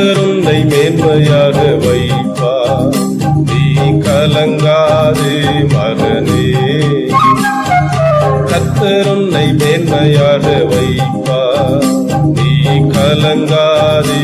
கர்த்தர் உன்னை மேன்மையாக வைப்பார். நீ கலங்காதே மகனே. கர்த்தர் உன்னை மேன்மையாக வைப்பார். நீ கலங்காதே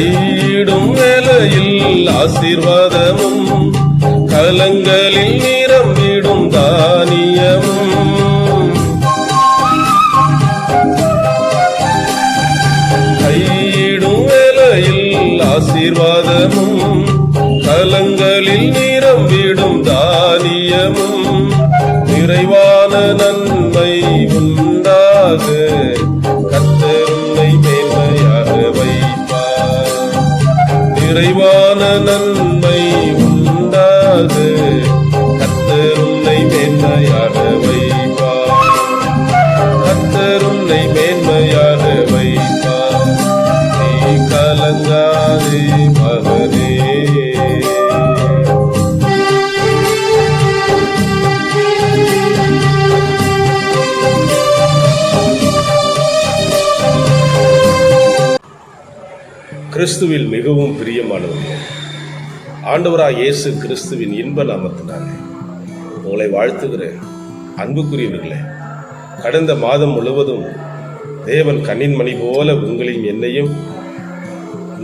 கையிடும் வேலையில் ஆசீர்வாதமும் கலங்களில் நிரம்பிடும் தானியமும். கையிடும் வேலையில் ஆசீர்வாதமும் கலங்களில் நிரம்பிடும் தானியமும். நிறைவான நன்மை கிறிஸ்துவில் மிகவும் பிரியமானவர்களே ஆண்டவராக இயேசு கிறிஸ்துவின் இன்ப நாமத்தினாலே உங்களை வாழ்த்துகிறேன் அன்புக்குரியவர்களே கடந்த மாதம் முழுவதும் தேவன் கண்ணின் மணி போல உங்களையும் என்னையும்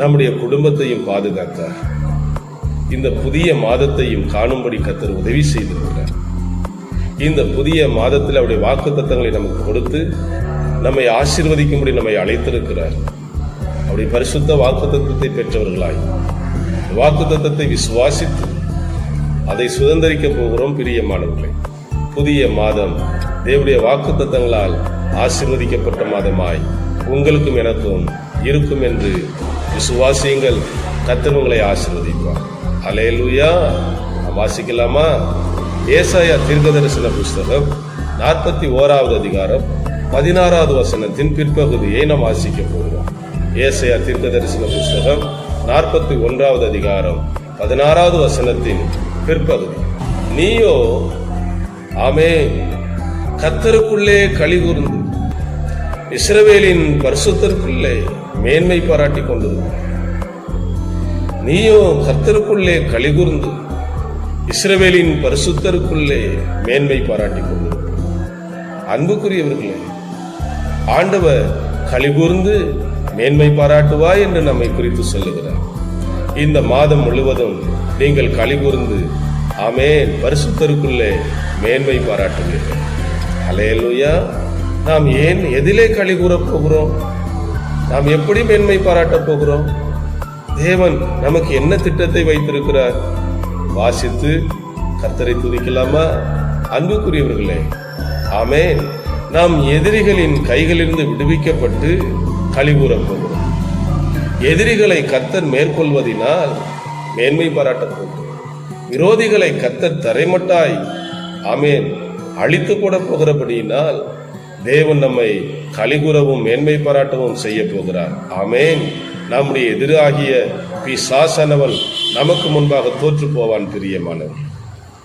நம்முடைய குடும்பத்தையும் பாதுகாத்தார். இந்த புதிய மாதத்தையும் காணும்படி கத்தர் உதவி செய்திருக்கிறார். இந்த புதிய மாதத்தில் அவருடைய வாக்குத்தத்தங்களை நமக்கு கொடுத்து நம்மை ஆசீர்வதிக்கும்படி நம்மை அழைத்திருக்கிறார். அவருடைய பரிசுத்த வாக்குத்தத்தத்தை பெற்றவர்களாய். வாக்குத்தத்தத்தை விசுவாசித்து அதை சுதந்திரிக்க போகிறோம் பிரியமானவர்களே. புதிய மாதம் தேவனுடைய வாக்குத்தத்தங்களால் ஆசீர்வதிக்கப்பட்ட மாதமாய் உங்களுக்கும் எனக்கும் இருக்கும் என்று விசுவாசியங்கள். கத்தவங்களை உங்களை ஆசீர்வதிப்பார். அலையலூயா வாசிக்கலாமா? ஏசாயா தீர்க்கதரிசன புஸ்தகம் நாற்பத்தி ஓராவது அதிகாரம் பதினாறாவது வசனத்தின் பிற்பகுதியை நாம் வாசிக்க போகிறோம். ஏசாயா தீர்க்கதரிசன புஸ்தகம் நாற்பத்தி ஒன்றாவது அதிகாரம் பதினாறாவது வசனத்தின் பிற்பகுதி. நீயோ ஆமே கத்தருக்குள்ளே களி கூர்ந்து இஸ்ரவேலின் பரிசுத்தருக்குள்ளே மேன்மை பாராட்டி கொண்டு நீயோ கத்தருக்குள்ளே களி கூர்ந்து இஸ்ரவேலின் பரிசுத்தருக்குள்ளே மேன்மை பாராட்டி கொண்டு அன்புக்குரியவர்களே ஆண்டவர் களி கூர்ந்து மேன்மை பாராட்டுவாய் என்று நம்மை குறித்து சொல்லுகிறார். இந்த மாதம் முழுவதும் நீங்கள் கழிபுரிந்து ஆமேன் பரிசுத்தருக்குள்ளே மேன்மை பாராட்டுவீர்கள் அலையலுயா நாம் ஏன் எதிலே களி போகிறோம்? நாம் எப்படி மேன்மை பாராட்டப் போகிறோம்? தேவன் நமக்கு என்ன திட்டத்தை வைத்திருக்கிறார்? வாசித்து கர்த்தரை துதிக்கலாமா? அன்புக்குரியவர்களே ஆமேன். நாம் எதிரிகளின் கைகளிலிருந்து விடுவிக்கப்பட்டு களி போகிறோம் எதிரிகளை கத்தர் மேற்கொள்வதினால் மேன்மை பாராட்டப்படும். விரோதிகளை கத்தர் தரைமட்டாய் ஆமேன் அழித்து போட போகிறபடியினால் தேவன் நம்மை கலிகுறவும் மேன்மை பாராட்டவும் செய்ய போகிறார். ஆமேன். நம்முடைய எதிராகிய பி சாசனவன் நமக்கு முன்பாக தோற்று போவான் பிரியமானவன்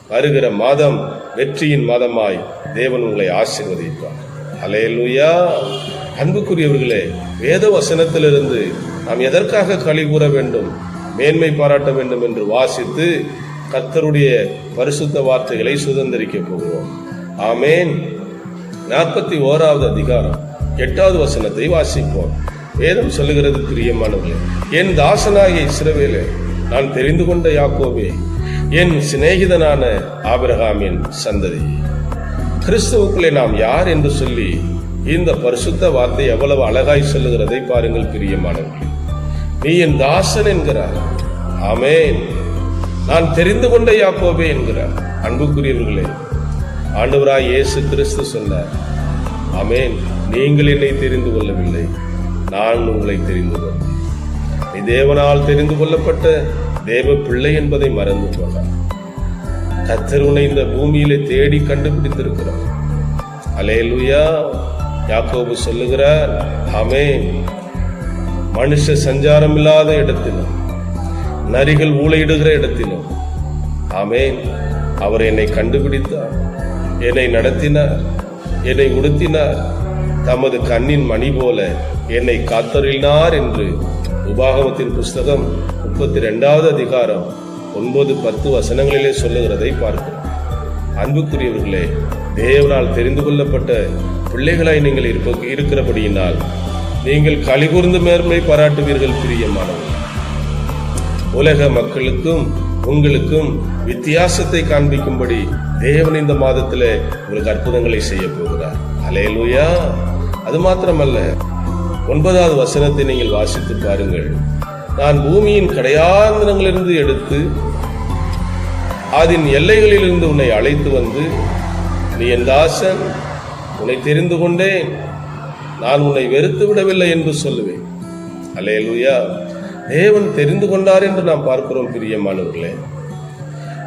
வருகிற மாதம் வெற்றியின் மாதமாய் தேவன் உங்களை ஆசீர்வதிப்பார். அலையலுயா அன்புக்குரியவர்களே வேத வசனத்திலிருந்து நாம் எதற்காக களி கூற வேண்டும் மேன்மை பாராட்ட வேண்டும் என்று வாசித்து கர்த்தருடைய பரிசுத்த வார்த்தைகளை சுதந்திரிக்க போகிறோம். ஆமேன். நாற்பத்தி ஓராவது அதிகாரம் எட்டாவது வசனத்தை வாசிப்போம். வேதம் சொல்லுகிறது பிரியமானவர்களே என் தாசனாகிய இஸ்ரவேலே நான் தெரிந்து கொண்ட யாக்கோவே என் சிநேகிதனான ஆபிரகாமின் சந்ததி. கிறிஸ்துவுக்குள்ளே நாம் யார் என்று சொல்லி இந்த பரிசுத்த வார்த்தை எவ்வளவு அழகாய் சொல்லுகிறதை பாருங்கள் பிரியமானவர்களே. நீ என் தாசன் என்கிறார் ஆமேன். நான் தெரிந்து கொண்ட யாக்கோபே என்கிறார். அன்புக்குரியவர்களே ஆண்டவராய் இயேசு கிறிஸ்து சொன்னார். ஆமேன். நீங்கள் என்னை தெரிந்து கொள்ளவில்லை நான் உங்களை தெரிந்து கொண்டேன் நீ தேவனால் தெரிந்து கொள்ளப்பட்ட தேவ பிள்ளை என்பதை மறந்து போனார் கத்தர் உன்னை இந்த பூமியிலே தேடி கண்டுபிடித்திருக்கிறார். அலேலுயா யாக்கோபு சொல்லுகிறார் ஆமே மனுஷ சஞ்சாரம் இல்லாத இடத்திலும் நரிகள் ஊழையிடுகிற இடத்திலும் ஆமே அவர் என்னை கண்டுபிடித்தார் என்னை நடத்தினார் என்னை உடுத்தினார். தமது கண்ணின் மணி போல என்னை காத்தருளினார் என்று உபாகமத்தின் புஸ்தகம் முப்பத்தி ரெண்டாவது அதிகாரம் ஒன்பது பத்து வசனங்களிலே சொல்லுகிறதை பார்க்கிறோம். அன்புக்குரியவர்களே தேவனால் தெரிந்து கொள்ளப்பட்ட பிள்ளைகளாய் நீங்கள் இருப்ப இருக்கிறபடியினால் நீங்கள் கலிகூர்ந்து மேன்மை பாராட்டுவீர்கள் பிரியமானவர்கள் உலக மக்களுக்கும் உங்களுக்கும் வித்தியாசத்தை காண்பிக்கும்படி தேவன் இந்த மாதத்துல உங்களுக்கு அற்புதங்களை செய்ய போகிறார். அலையலூயா அது மாத்திரமல்ல ஒன்பதாவது வசனத்தை நீங்கள் வாசித்து பாருங்கள். நான் பூமியின் கடையாந்திரங்களிலிருந்து எடுத்து அதன் எல்லைகளிலிருந்து உன்னை அழைத்து வந்து நீ என் தாசன் உன்னை தெரிந்து கொண்டேன். நான் உன்னை வெறுத்து விடவில்லை என்று சொல்லுவேன். அல்லேலூயா. தேவன் தெரிந்து கொண்டார் என்று நாம் பார்க்கிறோம் பிரியமானவர்களே.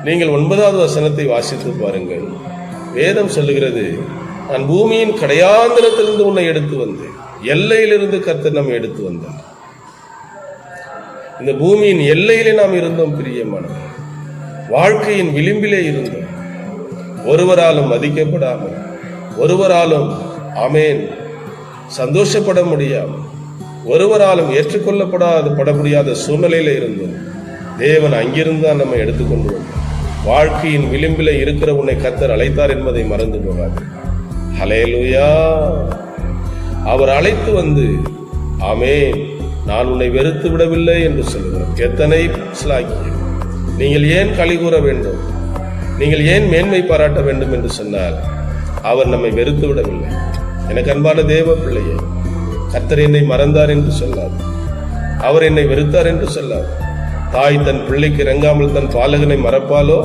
நீங்கள் ஒன்பதாவது வசனத்தை வாசித்து பாருங்கள். வேதம் சொல்லுகிறது நான் பூமியின் கடையாந்திரத்திலிருந்து உன்னை எடுத்து வந்தேன். எல்லையிலிருந்து கர்த்தர் நம்ம எடுத்து வந்தார். இந்த பூமியின் எல்லையிலே நாம் இருந்தோம் பிரியமானவர்கள். வாழ்க்கையின் விளிம்பிலே இருந்தோம். ஒருவராலும் மதிக்கப்படாமல் ஒருவராலும் அமேன் சந்தோஷப்பட முடியாது ஒருவராலும் ஏற்றுக்கொள்ளப்படாத பட முடியாத சூழ்நிலையில் இருந்தோம். தேவன் அங்கிருந்து தான் நம்ம எடுத்துக்கொண்டு வந்தார் வாழ்க்கையின் விளிம்பில் இருக்கிற உன்னை கத்தர் அழைத்தார் என்பதை மறந்து போகாது. ஹலேலுயா அவர் அழைத்து வந்து ஆமே நான் உன்னை வெறுத்து விடவில்லை என்று சொல்லுகிறோம் எத்தனை சிலாக்கியம் நீங்கள் ஏன் களி கூற வேண்டும்? நீங்கள் ஏன் மேன்மை பாராட்ட வேண்டும் என்று சொன்னால் அவர் நம்மை வெறுத்து விடவில்லை. எனக்கு அன்பான தேவ பிள்ளையே கர்த்தர் என்னை மறந்தார் என்று சொல்லாது. அவர் என்னை வெறுத்தார் என்று சொல்லாது. தாய் தன் பிள்ளைக்கு இறங்காமல் தன் பாலகனை மறப்பாலோ?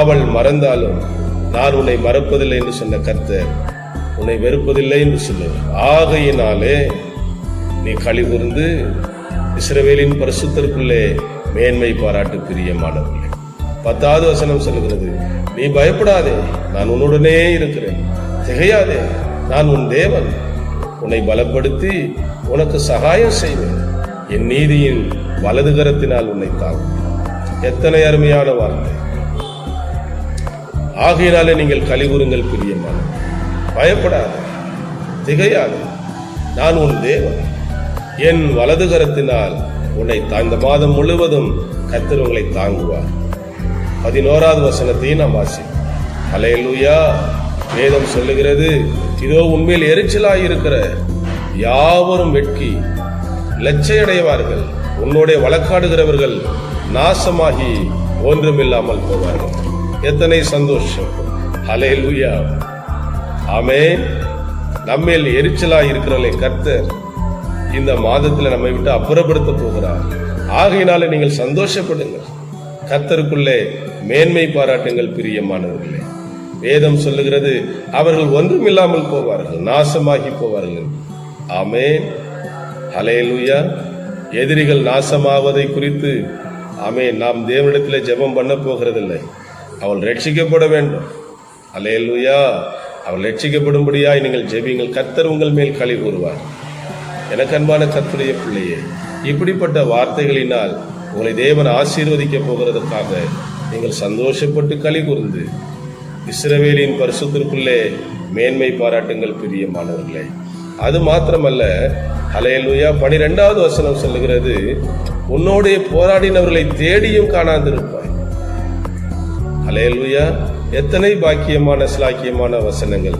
அவள் மறந்தாலும் நான் உன்னை மறப்பதில்லை என்று சொன்ன கர்த்தர் உன்னை வெறுப்பதில்லை என்று சொல்லுவேன் ஆகையினாலே நீ களி கூர்ந்து இஸ்ரவேலின் பரிசுத்தருக்குள்ளே மேன்மை பாராட்டு பிரியமானவர்களே. பத்தாவது வசனம் சொல்கிறது நீ பயப்படாதே. நான் உன்னுடனே இருக்கிறேன். திகையாதே. நான் உன் தேவன். உன்னை பலப்படுத்தி உனக்கு சகாயம் செய்வேன். என் நீதியின் வலது கரத்தினால் உன்னை தாங்கும் எத்தனை அருமையான வார்த்தை. ஆகையினாலே நீங்கள் கழிவுறுங்கள் பிரியமான. பயப்படாத. திகையாதே. நான் உன் தேவன். என் வலது கரத்தினால் உன்னை இந்த மாதம் முழுவதும் கத்திரவங்களை தாங்குவார். பதினோராவது வசனத்தையும் நாம் வாசிப்போம். அலையலூயா வேதம் சொல்லுகிறது இதோ உண்மையில் எரிச்சலாய் இருக்கிற யாவரும் வெட்கி லட்சையடைவார்கள். உன்னோடைய வழக்காடுகிறவர்கள் நாசமாகி ஒன்றுமில்லாமல் போவார்கள். எத்தனை சந்தோஷம். அலையலூயா ஆமே நம்மில் எரிச்சலாய் இருக்கிறவர்களை கர்த்தர் இந்த மாதத்தில் நம்மை விட்டு அப்புறப்படுத்த போகிறார். ஆகையினாலே நீங்கள் சந்தோஷப்படுங்கள். கத்தருக்குள்ளே மேன்மை பாராட்டுங்கள் பிரியமானவர்களே. வேதம் சொல்லுகிறது அவர்கள் ஒன்றுமில்லாமல் போவார்கள் நாசமாகி போவார்கள். ஆமே ஹலேலுயா எதிரிகள் நாசமாவதை குறித்து ஆமே நாம் தேவனிடத்தில் ஜெபம் பண்ண போகிறதில்லை. அவள் ரட்சிக்கப்பட வேண்டும். அலேலுயா அவள் ரட்சிக்கப்படும்படியாய் நீங்கள் ஜெபிங்கள் கத்தர் உங்கள் மேல் களி கூறுவார். எனக்கு அன்பான பிள்ளையே இப்படிப்பட்ட வார்த்தைகளினால் உங்களை தேவன் ஆசீர்வதிக்க போகிறதுக்காக நீங்கள் சந்தோஷப்பட்டு களி கூர்ந்து இஸ்ரவேலின் பரிசுத்திற்குள்ளே மேன்மை பாராட்டுங்கள் பிரியமானவர்களே. அது மாத்திரமல்ல அலையலுயா பனிரெண்டாவது வசனம் சொல்லுகிறது உன்னோடைய போராடினவர்களை தேடியும் காணாதிருப்பாய். அலையலுயா எத்தனை பாக்கியமான சிலாக்கியமான வசனங்கள்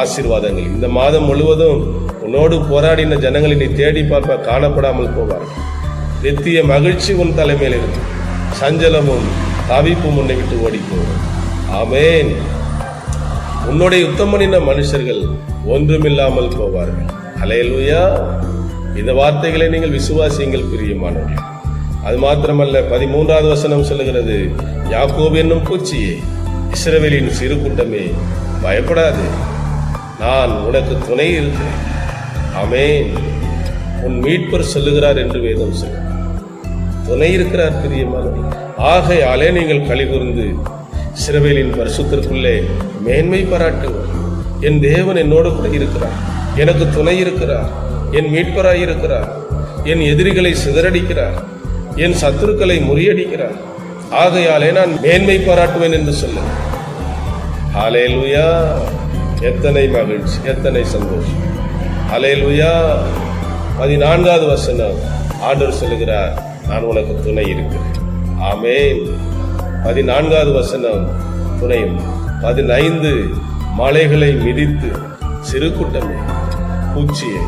ஆசீர்வாதங்கள். இந்த மாதம் முழுவதும் உன்னோடு போராடின ஜனங்களை நீ தேடி பார்ப்ப காணப்படாமல் போவார்கள். நித்திய மகிழ்ச்சி உன் தலைமையில் இருக்கும் சஞ்சலமும் தவிப்பும் உன்னை விட்டு ஓடி ஆமேன். உன்னுடைய யுத்தமனின மனுஷர்கள் ஒன்றுமில்லாமல் போவார்கள். அலையலூயா இந்த வார்த்தைகளை நீங்கள் விசுவாசியங்கள் பிரியமானவர்கள். அது மாத்திரமல்ல பதிமூன்றாவது வசனம் சொல்லுகிறது யாக்கோபு என்னும் பூச்சியே இஸ்ரவேலின் சிறு கூட்டமே பயப்படாது. நான் உனக்கு துணை இருக்கிறேன். ஆமேன். உன் மீட்பர் சொல்லுகிறார் என்று வேதம் சொல்லு துணை இருக்கிறார் பிரியமானவர் ஆகையாலே நீங்கள் கலிகூர்ந்து சிறவேலின் வருஷத்திற்குள்ளே மேன்மை பாராட்டுங்கள் என் தேவன் என்னோடு கூட இருக்கிறார். எனக்கு துணை இருக்கிறார். என் மீட்பராய் இருக்கிறார். என் எதிரிகளை சிதறடிக்கிறார். என் சத்துருக்களை முறியடிக்கிறார். ஆகையாலே நான் மேன்மை பாராட்டுவேன் என்று சொல்ல ஹalleluya. எத்தனை மகிழ்ச்சி எத்தனை சந்தோஷம். ஹalleluya. பதினான்காவது வசனம். ஆண்டவர் சொல்லுகிறார் நான் உனக்கு துணை இருக்கிறேன் ஆமென். பதினான்காவது வசனம். துணையும் பதினைந்து மலைகளை மிதித்து சிறு கூட்டமே பூச்சியை.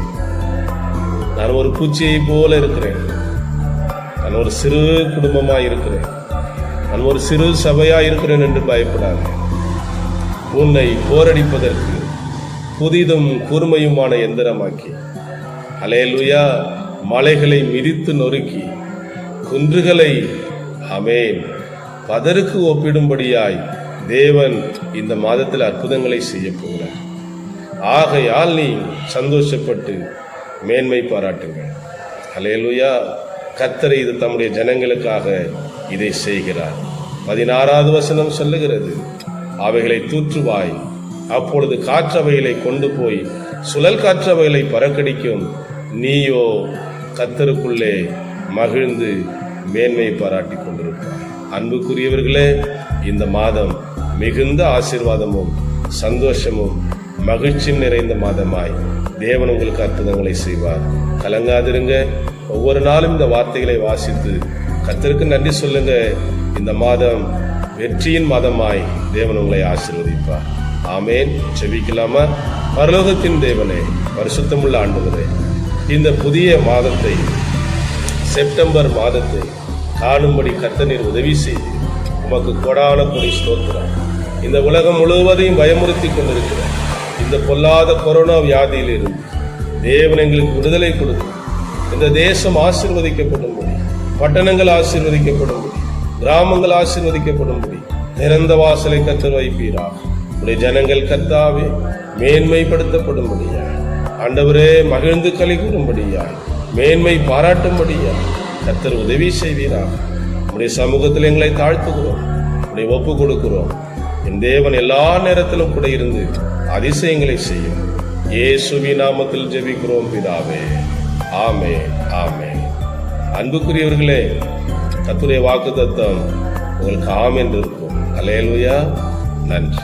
நான் ஒரு பூச்சியை போல இருக்கிறேன். நான் ஒரு சிறு குடும்பமா இருக்கிறேன். நான் ஒரு சிறு சபையா இருக்கிறேன் என்று பயப்படாதே. உன்னை போரடிப்பதற்கு புதிதும் கூர்மையுமான எந்திரமாக்கி அலையலுயா மலைகளை மிதித்து நொறுக்கி குன்றுகளை அமேன் பதருக்கு ஒப்பிடும்படியாய் தேவன் இந்த மாதத்தில் அற்புதங்களை செய்ய போகிறார். ஆகையால் நீ சந்தோஷப்பட்டு மேன்மை பாராட்டுங்கள். அலையலுயா கத்தரை இது தம்முடைய ஜனங்களுக்காக இதை செய்கிறார். பதினாறாவது வசனம் சொல்லுகிறது. அவைகளை தூற்றுவாய் அப்பொழுது காற்றவைகளை கொண்டு போய் சுழல் காற்றவைகளை பறக்கடிக்கும். நீயோ கத்தருக்குள்ளே மகிழ்ந்து மேன்மை பாராட்டி கொண்டிருப்பார் அன்புக்குரியவர்களே இந்த மாதம் மிகுந்த ஆசீர்வாதமும் சந்தோஷமும் மகிழ்ச்சியும் நிறைந்த மாதமாய் தேவன் உங்களுக்கு அற்புதங்களை செய்வார். கலங்காதிருங்க. ஒவ்வொரு நாளும் இந்த வார்த்தைகளை வாசித்து கத்தருக்கு நன்றி சொல்லுங்க. இந்த மாதம் வெற்றியின் மாதமாய் தேவன் உங்களை ஆசீர்வதிப்பார். ஆமேன். செபிக்கலாமா பரலோகத்தின் தேவனே பரிசுத்தமுள்ள ஆண்டுகளே இந்த புதிய மாதத்தை செப்டம்பர் மாதத்தை காணும்படி கர்த்தனீர் உதவி செய்து உமக்கு கொடான கொடி ஸ்தோத்திரம். இந்த உலகம் முழுவதையும் பயமுறுத்தி கொண்டிருக்கிறார் இந்த பொல்லாத கொரோனா வியாதியிலிருந்து தேவன் எங்களுக்கு விடுதலை கொடுத்து இந்த தேசம் ஆசீர்வதிக்கப்படும்படி பட்டணங்கள் ஆசீர்வதிக்கப்படும்படி கிராமங்கள் ஆசீர்வதிக்கப்படும்படி நிறந்த வாசலை கத்தர் வைப்பீரா உடைய ஜனங்கள் கத்தாவே மேன்மைப்படுத்தப்படும்படியா ஆண்டவரே மகிழ்ந்து களி கூறும்படியாய். மேன்மை பாராட்டும்படியா கத்தர் உதவி செய்வீராக. உடைய சமூகத்தில் எங்களை தாழ்த்துகிறோம். உடைய ஒப்பு கொடுக்கிறோம். என் தேவன் எல்லா நேரத்திலும் கூட இருந்து அதிசயங்களை செய்யும். இயேசுவி நாமத்தில் ஜெபிக்கிறோம் பிதாவே. ஆமே ஆமே அன்புக்குரியவர்களே கத்துடைய வாக்கு தத்தம் உங்களுக்கு ஆம் என்று இருக்கும். அலையலுயா நன்றி.